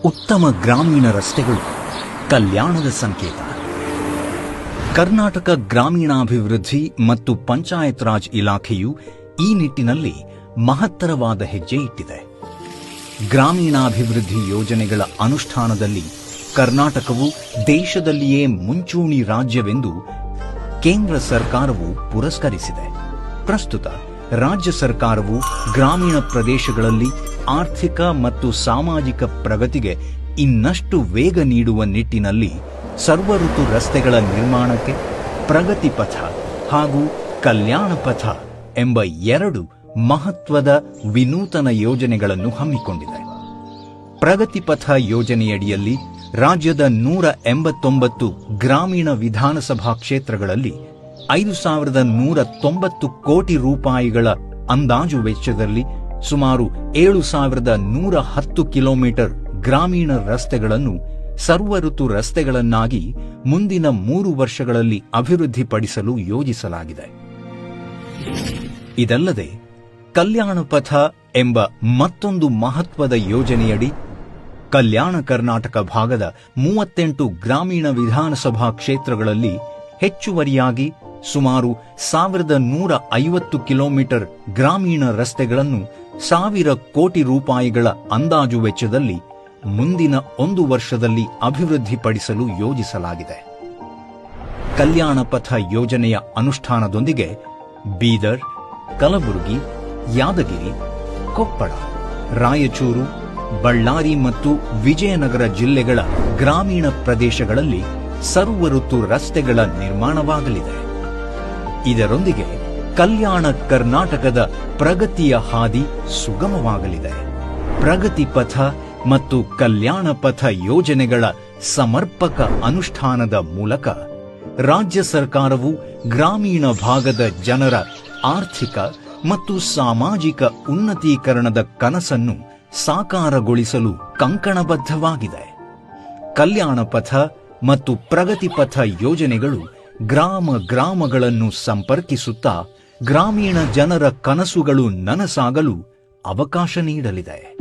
ಉತ್ತಮ ಗ್ರಾಮೀಣ ರಸ್ತೆಗಳು, ಕಲ್ಯಾಣದ ಸಂಕೇತ. ಕರ್ನಾಟಕ ಗ್ರಾಮೀಣಾಭಿವೃದ್ಧಿ ಮತ್ತು ಪಂಚಾಯತ್ ರಾಜ್ ಇಲಾಖೆಯು ಈ ನಿಟ್ಟಿನಲ್ಲಿ ಮಹತ್ತರವಾದ ಹೆಜ್ಜೆ ಇಟ್ಟಿದೆ. ಗ್ರಾಮೀಣಾಭಿವೃದ್ಧಿ ಯೋಜನೆಗಳ ಅನುಷ್ಠಾನದಲ್ಲಿ ಕರ್ನಾಟಕವು ದೇಶದಲ್ಲಿಯೇ ಮುಂಚೂಣಿ ರಾಜ್ಯವೆಂದು ಕೇಂದ್ರ ಸರ್ಕಾರವು ಪುರಸ್ಕರಿಸಿದೆ. ಪ್ರಸ್ತುತ ರಾಜ್ಯ ಸರ್ಕಾರವು ಗ್ರಾಮೀಣ ಪ್ರದೇಶಗಳಲ್ಲಿ ಆರ್ಥಿಕ ಮತ್ತು ಸಾಮಾಜಿಕ ಪ್ರಗತಿಗೆ ಇನ್ನಷ್ಟು ವೇಗ ನೀಡುವ ನಿಟ್ಟಿನಲ್ಲಿ ಸರ್ವಋತು ರಸ್ತೆಗಳ ನಿರ್ಮಾಣಕ್ಕೆ ಪ್ರಗತಿ ಪಥ ಹಾಗೂ ಕಲ್ಯಾಣ ಪಥ ಎಂಬ ಎರಡು ಮಹತ್ವದ ವಿನೂತನ ಯೋಜನೆಗಳನ್ನು ಹಮ್ಮಿಕೊಂಡಿದೆ. ಪ್ರಗತಿ ಪಥ ಯೋಜನೆಯಡಿಯಲ್ಲಿ ರಾಜ್ಯದ ನೂರ ಎಂಬತ್ತೊಂಬತ್ತು ಗ್ರಾಮೀಣ ವಿಧಾನಸಭಾ ಕ್ಷೇತ್ರಗಳಲ್ಲಿ ಐದು ಸಾವಿರದ ನೂರ ತೊಂಬತ್ತು ಕೋಟಿ ರೂಪಾಯಿಗಳ ಅಂದಾಜು ವೆಚ್ಚದಲ್ಲಿ ಸುಮಾರು ಏಳು ಸಾವಿರದ ನೂರ ಹತ್ತು ಕಿಲೋಮೀಟರ್ ಗ್ರಾಮೀಣ ರಸ್ತೆಗಳನ್ನು ಸರ್ವಋತು ರಸ್ತೆಗಳನ್ನಾಗಿ ಮುಂದಿನ ಮೂರು ವರ್ಷಗಳಲ್ಲಿ ಅಭಿವೃದ್ಧಿಪಡಿಸಲು ಯೋಜಿಸಲಾಗಿದೆ. ಇದಲ್ಲದೆ ಕಲ್ಯಾಣ ಪಥ ಎಂಬ ಮತ್ತೊಂದು ಮಹತ್ವದ ಯೋಜನೆಯಡಿ ಕಲ್ಯಾಣ ಕರ್ನಾಟಕ ಭಾಗದ ಮೂವತ್ತೆಂಟು ಗ್ರಾಮೀಣ ವಿಧಾನಸಭಾ ಕ್ಷೇತ್ರಗಳಲ್ಲಿ ಹೆಚ್ಚುವರಿಯಾಗಿ ಸುಮಾರು ಸಾವಿರದ ನೂರ ಐವತ್ತು ಕಿಲೋಮೀಟರ್ ಗ್ರಾಮೀಣ ರಸ್ತೆಗಳನ್ನು ಸಾವಿರ ಕೋಟಿ ರೂಪಾಯಿಗಳ ಅಂದಾಜು ವೆಚ್ಚದಲ್ಲಿ ಮುಂದಿನ ಒಂದು ವರ್ಷದಲ್ಲಿ ಅಭಿವೃದ್ಧಿಪಡಿಸಲು ಯೋಜಿಸಲಾಗಿದೆ. ಕಲ್ಯಾಣ ಪಥ ಯೋಜನೆಯ ಅನುಷ್ಠಾನದೊಂದಿಗೆ ಬೀದರ್, ಕಲಬುರಗಿ, ಯಾದಗಿರಿ, ಕೊಪ್ಪಳ, ರಾಯಚೂರು, ಬಳ್ಳಾರಿ ಮತ್ತು ವಿಜಯನಗರ ಜಿಲ್ಲೆಗಳ ಗ್ರಾಮೀಣ ಪ್ರದೇಶಗಳಲ್ಲಿ ಸರ್ವಋತು ರಸ್ತೆಗಳ ನಿರ್ಮಾಣವಾಗಲಿದೆ. ಇದರೊಂದಿಗೆ ಕಲ್ಯಾಣ ಕರ್ನಾಟಕದ ಪ್ರಗತಿಯ ಹಾದಿ ಸುಗಮವಾಗಲಿದೆ. ಪ್ರಗತಿ ಪಥ ಮತ್ತು ಕಲ್ಯಾಣ ಪಥ ಯೋಜನೆಗಳ ಸಮರ್ಪಕ ಅನುಷ್ಠಾನದ ಮೂಲಕ ರಾಜ್ಯ ಸರ್ಕಾರವು ಗ್ರಾಮೀಣ ಭಾಗದ ಜನರ ಆರ್ಥಿಕ ಮತ್ತು ಸಾಮಾಜಿಕ ಉನ್ನತೀಕರಣದ ಕನಸನ್ನು ಸಾಕಾರಗೊಳಿಸಲು ಕಂಕಣಬದ್ಧವಾಗಿದೆ. ಕಲ್ಯಾಣ ಪಥ ಮತ್ತು ಪ್ರಗತಿ ಪಥ ಯೋಜನೆಗಳು ಗ್ರಾಮ ಗ್ರಾಮಗಳನ್ನು ಸಂಪರ್ಕಿಸುತ್ತಾ ಗ್ರಾಮೀಣ ಜನರ ಕನಸುಗಳು ನನಸಾಗಲು ಅವಕಾಶ ನೀಡಲಿದೆ.